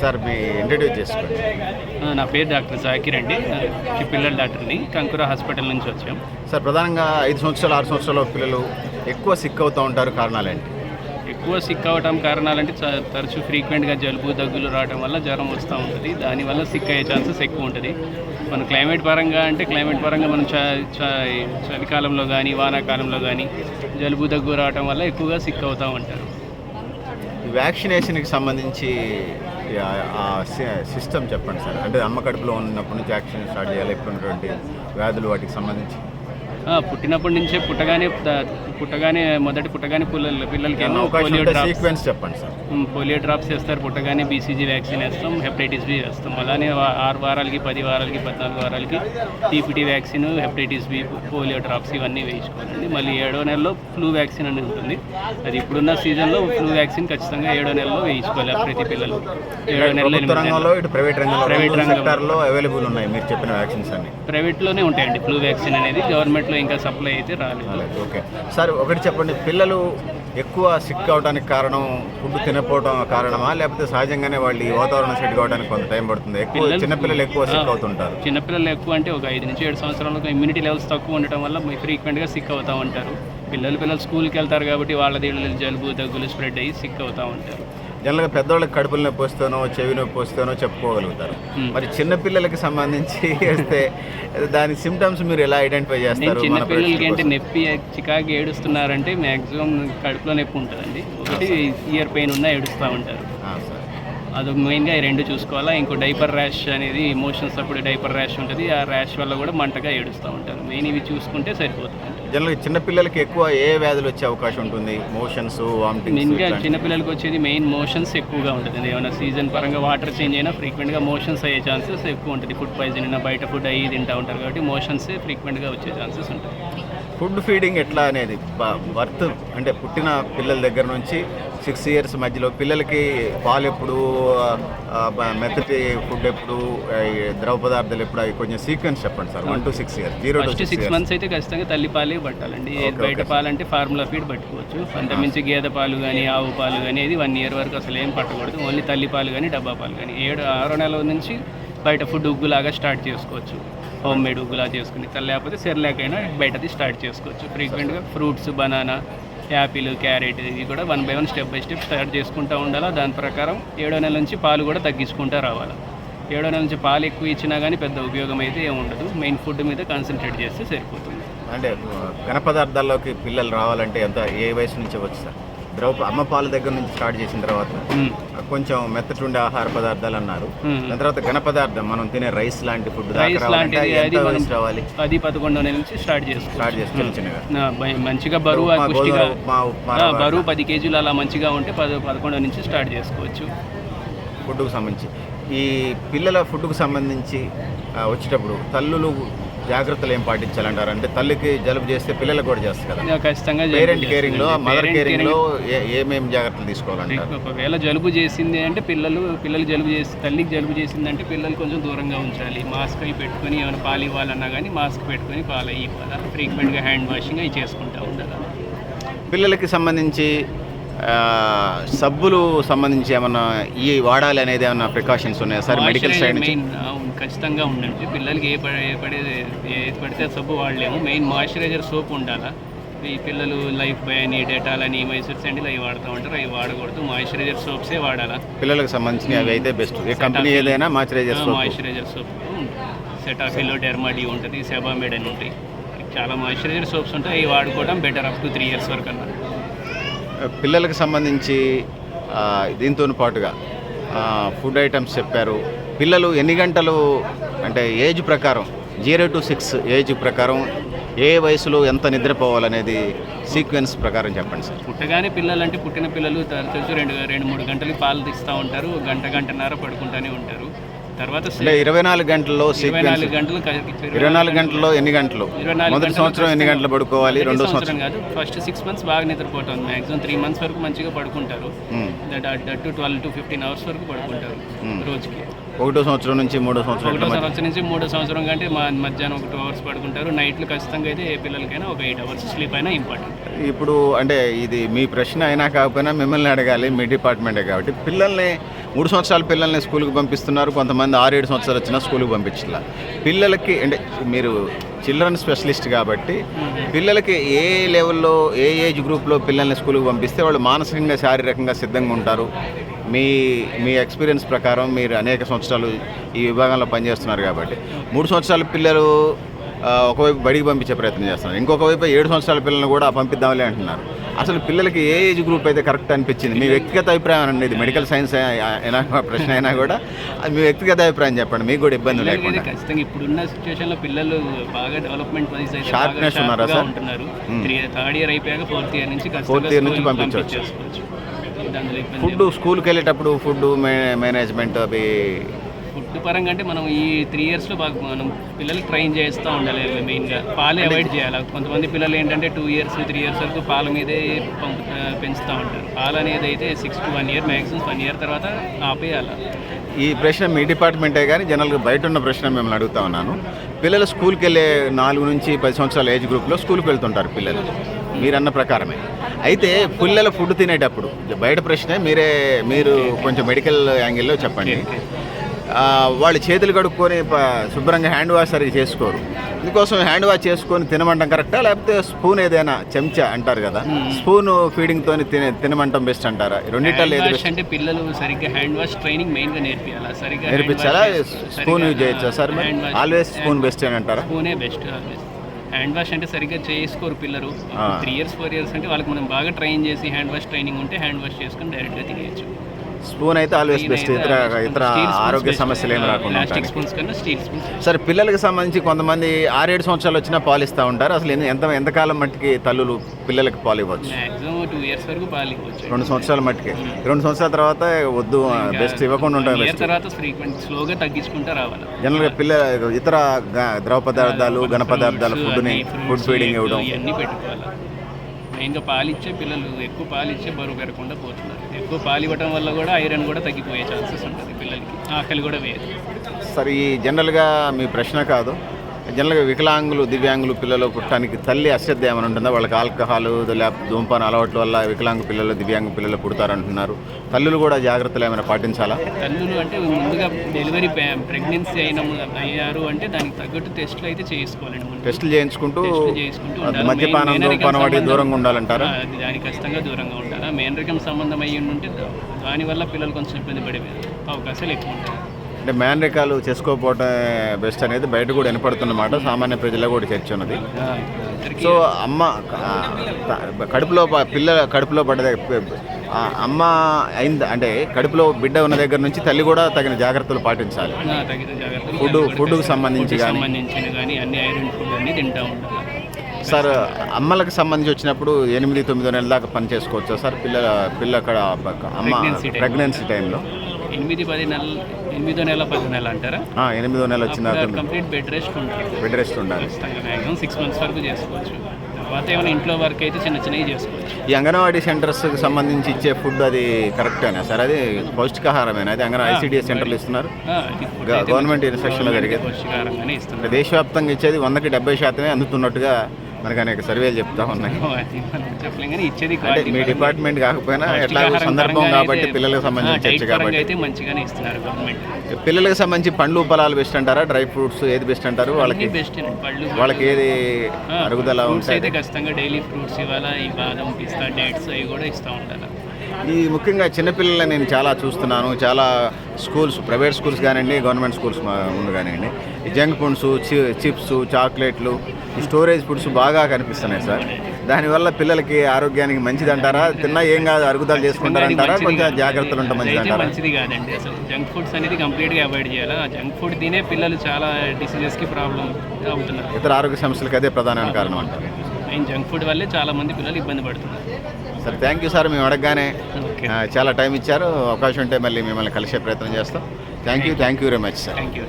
Sir me introduce చేసుకోండి. నా పేరు డాక్టర్ జాకిర్ అండి. పిల్లల డాక్టర్ని కంకుర హాస్పిటల్ నుంచి వచ్చాం. సార్ ప్రధానంగా ఐదు సంవత్సరాలు ఆరు సంవత్సరాల పిల్లలు ఎక్కువ సిక్ అవుతూ ఉంటారు కారణాలేంటి? ఎక్కువ సిక్ అవ్వటం కారణాలంటే తరచూ ఫ్రీక్వెంట్గా జలుబు దగ్గులు రావడం వల్ల జ్వరం వస్తూ ఉంటుంది. దానివల్ల సిక్ అయ్యే ఛాన్సెస్ ఎక్కువ ఉంటుంది. మన క్లైమేట్ పరంగా అంటే క్లైమేట్ పరంగా మనం చలికాలంలో కానీ వానాకాలంలో కానీ జలుబు దగ్గు రావడం వల్ల ఎక్కువగా సిక్ అవుతూ ఉంటారు. వ్యాక్సినేషన్కి సంబంధించి సిస్టమ్ చెప్పండి సార్. అంటే అమ్మ కడుపులో ఉన్నప్పటి నుంచి యాక్షన్ స్టార్ట్ చేయాలి. ఇప్పుడు వ్యాధులు వాటికి సంబంధించి. పుట్టినప్పటి నుంచే పుట్టగానే పుట్టగానే మొదటి పుట్టగానే పిల్లలు పిల్లలకి పోలియో డ్రాప్స్. చెప్పండి సార్. పోలియో డ్రాప్స్ వేస్తారు పుట్టగానే బీసీజీ వ్యాక్సిన్ వేస్తాం హెపటైటిస్ బి వేస్తాం. అలానే ఆరు వారాలకి పది వారాలకి పద్నాలుగు వారాలకి DPT vaccine hepatitis B polio drops ఇవన్నీ వేయించుకోవాలండి. మళ్ళీ ఏడో నెలలో ఫ్లూ వ్యాక్సిన్ అని ఉంటుంది. అది ఇప్పుడున్న సీజన్లో ఫ్లూ వ్యాక్సిన్ ఖచ్చితంగా ఏడో నెలలో వేయించుకోవాలి ప్రతి పిల్లలు. ఏడో నెలలో ప్రైవేట్ రంగంలో ప్రైవేట్ రంగంలో. అవైలబుల్ ఉన్నాయి మీరు చెప్పిన వ్యాక్సిన్స్ అన్ని. ప్రైవేట్లోనే ఉంటాయండి ఫ్లూ వ్యాక్సిన్ అనేది. గవర్నమెంట్లో ఇంకా సప్లై అయితే రాలేదు. ఓకే. సార్ ఒకటి చెప్పండి. పిల్లలు ఎక్కువ సిక్ అవడానికి కారణం ఫుడ్ తినకపోవడం కారణమా? లేకపోతే సహజంగానే వాళ్ళు ఈ వాతావరణం సెట్ కావడానికి కొంత టైం పడుతుంది. ఎక్కువ పిల్లలు- చిన్నపిల్లలు ఎక్కువ సిక్. అవుతుంటారు. చిన్నపిల్లలు ఎక్కువ అంటే ఒక ఐదు నుంచి ఏడు సంవత్సరాలకు ఇమ్యూనిటీ లెవెల్స్ తక్కువ ఉండటం వల్ల ఫ్రీక్వెంట్గా సిక్ అవుతూ ఉంటారు. పిల్లలు పిల్లలు స్కూల్కి వెళ్తారు కాబట్టి వాళ్ళ దీళ్ళు జలుబు దగ్గులు స్ప్రెడ్ అయ్యి సిక్ అవుతూ ఉంటారు. జనరల్గా పెద్దవాళ్ళకి కడుపులు నొప్పి వస్తానో చెవి నొప్పి వస్తానో చెప్పుకోగలుగుతారు. మరి చిన్న పిల్లలకి సంబంధించి వేస్తే దాని సిమ్టమ్స్ మీరు ఎలా ఐడెంటిఫై చేస్తారు చిన్న మన పిల్లలకి ప్రేక్షకుల అంటే? నొప్పి చికాకి ఏడుస్తున్నారంటే మ్యాక్సిమం కడుపులో నొప్పి ఉంటుందండి. ఒకటి ఇయర్ పెయిన్ ఉన్నా ఏడుస్తూ ఉంటారు. అదొక మెయిన్గా ఈ రెండు చూసుకోవాలా. ఇంకో డైపర్ ర్యాష్ అనేది మోషన్స్ అప్పుడు డైపర్ ర్యాష్ ఉంటుంది. ఆ ర్యాష్ వల్ల కూడా మంటగా ఏడుస్తూ ఉంటారు. మెయిన్ ఇవి చూసుకుంటే సరిపోతుంది. జనరల్గా చిన్న పిల్లలకి ఎక్కువ ఏ వ్యాధులు వచ్చే అవకాశం ఉంటుంది? మోషన్స్ మెయిన్గా చిన్నపిల్లలకి వచ్చేది మెయిన్ మోషన్స్ ఎక్కువగా ఉంటుంది ఏమైనా సీజన్ పరంగా వాటర్ చేంజ్ అయినా ఫ్రీక్వెంట్గా మోషన్స్ అయ్యే ఛాన్సెస్ ఎక్కువ ఉంటుంది. ఫుడ్ పాయిజన్ అయినా బయట ఫుడ్ అయ్యి తింటూ ఉంటారు కాబట్టి మోషన్స్ ఫ్రీక్వెంట్గా వచ్చే ఛాన్సెస్ ఉంటాయి. ఫుడ్ ఫీడింగ్ ఎట్లా అనేది బర్త్ అంటే పుట్టిన పిల్లల దగ్గర నుంచి సిక్స్ ఇయర్స్ మధ్యలో పిల్లలకి పాలు ఎప్పుడు మెత్తటి ఫుడ్ ఎప్పుడు ద్రవ పదార్థాలు ఎప్పుడు అవి కొంచెం సీక్వెన్స్ చెప్పండి sir. One to six years zero to six months అయితే ఖచ్చితంగా తల్లి పాలే పట్టాలండి. ఏది బయట okay. పాలు అంటే ఫార్ములా ఫీడ్ పట్టుకోవచ్చు. అంతమించి గేదె పాలు కానీ ఆవు పాలు కానీ ఇది వన్ ఇయర్ వరకు అసలు ఏం పట్టకూడదు. ఓన్లీ తల్లి పాలు కానీ డబ్బా పాలు కానీ ఏడు ఆరో నెలల నుంచి బయట ఫుడ్ ఉగ్గులాగా స్టార్ట్ చేసుకోవచ్చు. హోమ్ మేడ్ ఉగ్గులా చేసుకుని తల్లి లేకపోతే సెర్లాక్ అయినా బయటది స్టార్ట్ చేసుకోవచ్చు. ఫ్రీక్వెంట్గా ఫ్రూట్స్ బనానా యాపిల్ క్యారెట్ ఇది కూడా one by one step by step start చేసుకుంటూ ఉండాలా. దాని ప్రకారం ఏడో నెల నుంచి పాలు కూడా తగ్గించుకుంటూ రావాలి. ఏడో నెల నుంచి పాలు ఎక్కువ ఇచ్చినా కానీ పెద్ద ఉపయోగం అయితే ఏమి ఉండదు. మెయిన్ ఫుడ్ మీద కాన్సన్ట్రేట్ చేస్తే సరిపోతుంది. అంటే ఘన పదార్థాల్లోకి పిల్లలు రావాలంటే ఎంత? ఏ వయసు నుంచి వచ్చు సార్? ద్రవ అమ్మ పాల దగ్గర నుంచి స్టార్ట్ చేసిన తర్వాత. కొంచెం మెత్తటి ఉండే ఆహార పదార్థాలు అన్నారు. దాని తర్వాత ఘన పదార్థం మనం తినే రైస్ లాంటి ఫుడ్ రావాలి? పది పదకొండో నుంచి స్టార్ట్ చేసుకోవచ్చు. స్టార్ట్ చేసి చిన్న చిన్నగా. నా బ- మంచిగా బరువు బరువు పది కేజీలు అలా మంచిగా ఉంటే పద పదకొండో నుంచి స్టార్ట్ చేసుకోవచ్చు. ఫుడ్కు సంబంధించి. ఈ పిల్లల ఫుడ్కు సంబంధించి వచ్చేటప్పుడు తల్లులు జాగ్రత్తలు ఏం పాటించాలంటారు? అంటే తల్లికి జలుబు చేస్తే పిల్లలకు కూడా చేస్తారు కదా. ఖచ్చితంగా పేరెంట్ కేరింగ్లో. మదర్ కేరింగ్లో ఏ- ఏమేం జాగ్రత్తలు తీసుకోవాలంటారు? ఒకవేళ జలుబు చేసింది అంటే పిల్లలు పిల్లలు జలుబు చేసి తల్లికి జలుబు చేసిందంటే పిల్లలు కొంచెం దూరంగా ఉంచాలి. మాస్క్ అవి పెట్టుకొని ఏమైనా పాలు ఇవ్వాలన్నా కానీ మాస్క్ పెట్టుకొని పాలు ఇవ్వాలి. ఫ్రీక్వెంట్గా హ్యాండ్ వాషింగ్ అవి చేసుకుంటూ ఉండాలి. పిల్లలకి సంబంధించి సబ్బులు సంబంధించి ఏమన్నా ఈ వాడాలి అనేది ఏమన్నా ప్రికాషన్స్ ఉన్నాయా? సార్ మెడికల్ సైడ్ నుంచి? ఖచ్చితంగా ఉండండి. పిల్లలకి ఏ పడే ఏది పడితే సబ్బు వాడలేము. మెయిన్ మాయిశ్చరైజర్ సోప్ ఉండాలా. ఈ పిల్లలు లైఫ్ బాయ్ అని డెటాల్ అని మైసూర్ శాండిల్ అవి వాడుతూ ఉంటారు. అవి వాడకూడదు. మాయిశ్చరైజర్ సోప్సే వాడాలా. పిల్లలకు సంబంధించి అవి అయితే బెస్ట్. ఏ కంపెనీ ఏదైనా మాయిశ్చరైజర్ సోప్. Moisturiser soap. సెటాఫిలో డెర్మాడి ఉంటుంది సెబామెడ్ అని ఉంటాయి. చాలా మాయిశ్చరైజర్ సోప్స్ ఉంటాయి. అవి వాడుకోవడం better up to three years వరకు అన్న పిల్లలకు సంబంధించి దీంతో పాటుగా ఫుడ్ ఐటమ్స్ చెప్పారు. పిల్లలు ఎన్ని గంటలు అంటే ఏజ్ ప్రకారం జీరో టు సిక్స్ ఏజ్ ప్రకారం ఏ వయసులో ఎంత నిద్రపోవాలనేది సీక్వెన్స్ ప్రకారం చెప్పండి సార్. పుట్టగానే పిల్లలు అంటే పుట్టిన పిల్లలు తరచు రెండు రెండు మూడు గంటలకి పాలు తీస్తూ ఉంటారు గంట గంటన్నర పడుకుంటూనే ఉంటారు. తర్వాత ఇరవై నాలుగు గంటల్లో సీక్వెన్స్ నాలుగు గంటలు ఇరవై నాలుగు గంటల్లో ఎన్ని గంటలు? మొదటి గంటలు సంవత్సరం ఎన్ని గంటలు పడుకోవాలి? రెండో సంవత్సరం కాదు ఫస్ట్ సిక్స్ మంత్స్ బాగా నిద్రపోతాం. మాక్సిమం త్రీ మంత్స్ వరకు మంచిగా పడుకుంటారు. That to twelve to fifteen hours వరకు పడుకుంటారు. రోజుకి. ఒకటో సంవత్సరం నుంచి మూడో సంవత్సరం ఒకటో సంవత్సరం నుంచి మూడో సంవత్సరం కంటే మా మధ్యాహ్నం ఒక టూ అవర్స్ పడుకుంటారు. నైట్లు ఖచ్చితంగా అయితే ఏ పిల్లలకైనా ఒక ఎయిట్ అవర్స్ స్లీప్ అయినా ఇంపార్టెంట్. ఇప్పుడు అంటే ఇది మీ ప్రశ్న అయినా కాకపోయినా మిమ్మల్ని అడగాలి మీ డిపార్ట్మెంటే కాబట్టి. పిల్లల్ని మూడు సంవత్సరాల పిల్లల్ని స్కూల్కి పంపిస్తున్నారు. కొంతమంది ఆరు ఏడు సంవత్సరాలు వచ్చినా స్కూల్కి పంపించాల పిల్లలకి అంటే మీరు చిల్డ్రన్ స్పెషలిస్ట్ కాబట్టి పిల్లలకి ఏ లెవెల్లో ఏ ఏజ్ గ్రూప్లో పిల్లల్ని స్కూల్కి పంపిస్తే వాళ్ళు మానసికంగా శారీరకంగా సిద్ధంగా ఉంటారు? మీ మీ ఎక్స్పీరియన్స్ ప్రకారం మీరు అనేక సంవత్సరాలు ఈ విభాగంలో పనిచేస్తున్నారు కాబట్టి. మూడు సంవత్సరాల పిల్లలు ఒకవైపు బడికి పంపించే ప్రయత్నం చేస్తున్నారు. ఇంకొక వైపు ఏడు సంవత్సరాల పిల్లల్ని కూడా పంపిద్దామలే అంటున్నారు. అసలు పిల్లలకి ఏ ఏజ్ గ్రూప్ అయితే కరెక్ట్ అనిపించింది? మీ వ్యక్తిగత అభిప్రాయం అండి ఇది మెడికల్ సైన్స్ అయినా ప్రశ్న అయినా కూడా. అది మీ వ్యక్తిగత అభిప్రాయం చెప్పండి. మీకు కూడా ఇబ్బంది లేకుండా. ఖచ్చితంగా ఇప్పుడున్న సిచ్యువేషన్లో పిల్లలు బాగా డెవలప్మెంట్ వైజ్ బాగా ఉన్నారా సార్? Hmm. థర్డ్ ఇయర్ అయిపోయాక ఫోర్త్ ఇయర్ నుంచి Fourth year నుంచి పంపించవచ్చు. ఫుడ్ స్కూల్కి వెళ్ళేటప్పుడు ఫుడ్ మేనేజ్మెంట్ అవి ఫుడ్ పరంగా అంటే మనం ఈ త్రీ ఇయర్స్లో బాగా మనం పిల్లలకి ట్రైన్ చేస్తూ ఉండాలి మెయిన్గా. పాలు అవాయిడ్ చేయాలి. కొంతమంది పిల్లలు ఏంటంటే టూ ఇయర్స్ త్రీ ఇయర్స్ వరకు పాల మీదే పంపు పెంచుతూ ఉంటారు. పాలు అనేది అయితే six to one year maximum one year తర్వాత ఆపేయాలి. ఈ ప్రశ్న మీ డిపార్ట్మెంటే కానీ జనరల్గా బయట ఉన్న ప్రశ్న మిమ్మల్ని అడుగుతా ఉన్నాను. పిల్లలు స్కూల్కి వెళ్ళే నాలుగు నుంచి పది సంవత్సరాల ఏజ్ గ్రూప్లో స్కూల్కి వెళ్తుంటారు పిల్లలు. మీరన్న ప్రకారమే. అయితే పిల్లల ఫుడ్ తినేటప్పుడు బయట ప్రశ్నే మీరే మీరు కొంచెం మెడికల్ యాంగిల్లో చెప్పండి. వాళ్ళు చేతులు కడుక్కొని శుభ్రంగా హ్యాండ్ వాష్ సరిగ్గా చేసుకోరు. ఇందుకోసం హ్యాండ్ వాష్ చేసుకొని తినమంటాం కరెక్టా? లేకపోతే స్పూన్ ఏదైనా చెంచా అంటారు కదా స్పూన్ ఫీడింగ్తో తినే తినమంటాం బెస్ట్ అంటారా? రెండిట్లో అంటే పిల్లలు సరిగ్గా హ్యాండ్ వాష్ ట్రైనింగ్ మెయిన్గా నేర్పియాలి? సరిగ్గా నేర్పించాలా? స్పూన్ యూజ్ చేయొచ్చా సార్ ఆల్వేస్ స్పూన్ బెస్ట్ అని అంటారా? స్పూనే బెస్ట్ ఆల్వేస్. హ్యాండ్ వాష్ అంటే సరిగ్గా చేసుకోరు పిల్లలు. త్రీ ఇయర్స్ ఫోర్ ఇయర్స్ అంటే వాళ్ళకి మనం బాగా ట్రైన్ చేసి హ్యాండ్ వాష్ ట్రైనింగ్ ఉంటే హ్యాండ్ వాష్ చేసుకొని డైరెక్ట్గా తినేయచ్చు స్పూన్ అయితే ఆల్వేస్ బెస్ట్ ఇతర ఇతర ఆరోగ్య సమస్యలు ఏమి రాకుండా ఉంటాయి. సరే పిల్లలకి సంబంధించి కొంతమంది ఆరేడు సంవత్సరాలు వచ్చినా పాలు ఇస్తూ ఉంటారు. అసలు ఎంత ఎంతకాలం మట్టికి తల్లులు పిల్లలకి పాలు ఇవ్వచ్చు? రెండు సంవత్సరాల మట్టికి. రెండు సంవత్సరాల తర్వాత వద్దు బెస్ట్ ఇవ్వకుండా రావాలి. జనరల్గా పిల్ల ఇతర ద్రవ పదార్థాలు ఘన పదార్థాల ఫుడ్ని ఫుడ్ ఫీడింగ్ ఇవ్వడం. ఇంకా పాలిచ్చే పిల్లలు ఎక్కువ పాలిచ్చే బరువు పెరగకుండా పోతున్నారు. ఎక్కువ పాలు ఇవ్వడం వల్ల కూడా ఐరన్ కూడా తగ్గిపోయే ఛాన్సెస్ ఉంటుంది పిల్లలకి. ఆకలి కూడా వేయదు. సరే ఈ జనరల్గా మీ ప్రశ్న కాదు. జనరల్గా వికలాంగులు దివ్యాంగులు పిల్లలు పుట్టడానికి తల్లి అశ్రద్ధ ఏమైనా ఉంటుందా? వాళ్ళకి ఆల్కహాల్ లేకపోతే ధూమపాన అలవాట్ల వల్ల వికలాంగ పిల్లలు దివ్యాంగ పిల్లలు పుడతారంటున్నారు. తల్లులు కూడా జాగ్రత్తలు ఏమైనా పాటించాలా? తల్లులు అంటే ముందుగా డెలివరీ ప్రెగ్నెన్సీ అయిన అయ్యారు అంటే దానికి తగ్గట్టు టెస్టులు అయితే చేసుకోవాలండి టెస్టులు చేయించుకుంటూ. మద్యపానం ధూమపానం సంబంధం- దూరంగా ఉండాలంటారా? దానికి ఖచ్చితంగా దూరంగా ఉండాలి. మేనరికం సంబంధం అయ్యి ఉంటే దానివల్ల పిల్లలు కొంచెం ఇబ్బంది పడే అవకాశాలు ఎక్కువ ఉంటాయి. అంటే మేనరికాలు చేసుకోకపోవడం బెస్ట్ అనేది బయట కూడా వినపడుతున్నమాట సామాన్య ప్రజల్లో కూడా చర్చ ఉన్నది. సో అమ్మ కడుపులో పిల్ల కడుపులో పడ్డ అమ్మ అయింది అంటే కడుపులో బిడ్డ ఉన్న దగ్గర నుంచి తల్లి కూడా తగిన జాగ్రత్తలు పాటించాలి. ఫుడ్ ఫుడ్కు సంబంధించి కానీ సార్ అమ్మలకు సంబంధించి వచ్చినప్పుడు ఎనిమిది తొమ్మిదో నెలల దాకా పని చేసుకోవచ్చా సార్? పిల్లల పిల్ల అమ్మ. ప్రెగ్నెన్సీ టైంలో ఎనిమిది పది నెలలు ఎనిమిదో నెల పది నెల అంటారా? ఎనిమిదో నెల వచ్చిన కంప్లీట్ బెడ్ రెస్ట్ ఉంటుంది. బెడ్ రెస్ట్ ఉండాలి. మ్యాక్సిమం సిక్స్ మంత్స్ వరకు చేసుకోవచ్చు. తర్వాత ఏమైనా ఇంట్లో వర్క్ అయితే చిన్న చిన్నవి చేసుకోవచ్చు. ఈ అంగన్వాడీ సెంటర్స్కి సంబంధించి ఇచ్చే ఫుడ్ అది కరెక్టేనా సార్? అది పౌష్టికాహారమేనా? అది అంగన్ ఐసీడీఎస్ సెంటర్లు ఇస్తున్నారు. గవర్నమెంట్ గవర్నమెంట్ జరిగేది. దేశవ్యాప్తంగా ఇచ్చేది వందకి డెబ్బై శాతమే అందుతున్నట్టుగా మనకు అనేక సర్వేలు చెప్తా ఉన్నాయి. అంటే మీ డిపార్ట్మెంట్ కాకపోయినా ఎట్లా సందర్భం కాబట్టి పిల్లలకు సంబంధించి చర్చ కాబట్టి. అయితే మంచిగానే ఇస్తున్నారు గవర్నమెంట్ పిల్లలకు సంబంధించి పండ్లు ఫలాలు బెస్ట్ అంటారా? డ్రై ఫ్రూట్స్ ఏది బెస్ట్ అంటారు? వాళ్ళకి బెస్ట్ వాళ్ళకి ఏది అరుగుదల ఉంటుంది ఖచ్చితంగా డైలీ ఫ్రూట్స్ ఇవ్వాలా ఈ బాదం పిస్తా డేట్స్ అవి కూడా ఇస్తూ ఉండాలి? ఈ ముఖ్యంగా చిన్నపిల్లలని నేను చాలా చూస్తున్నాను. చాలా స్కూల్స్ ప్రైవేట్ స్కూల్స్ కానివ్వండి గవర్నమెంట్ స్కూల్స్ ముందు కానివ్వండి. జంక్ ఫుడ్స్ చిప్స్ చాక్లెట్లు స్టోరేజ్ ఫుడ్స్ బాగా కనిపిస్తున్నాయి సార్. దానివల్ల పిల్లలకి ఆరోగ్యానికి మంచిది అంటారా తిన్నా ఏం కాదు అరుగుదల చేసుకుంటారంటారా? కొంచెం. జాగ్రత్తలు ఉంటాం మంచిది అంటారా మంచిది కాదండి. అసలు జంక్ ఫుడ్స్ అనేది కంప్లీట్గా అవాయిడ్ చేయాలి? ఆ జంక్ ఫుడ్ తినే పిల్లలు చాలా డిసీజెస్కి ప్రాబ్లం అవుతున్నారు. ఇతర ఆరోగ్య సమస్యలకు అదే ప్రధాన కారణం అంటారు. మెయిన్ జంక్ ఫుడ్ వల్లే చాలా మంది పిల్లలు ఇబ్బంది పడుతున్నారు. సరే థ్యాంక్ యూ సార్ మేము అడగగానే చాలా టైం ఇచ్చారు. అవకాశం ఉంటే మళ్ళీ మిమ్మల్ని కలిసే ప్రయత్నం చేస్తాం. Thank you thank you very much sir thank you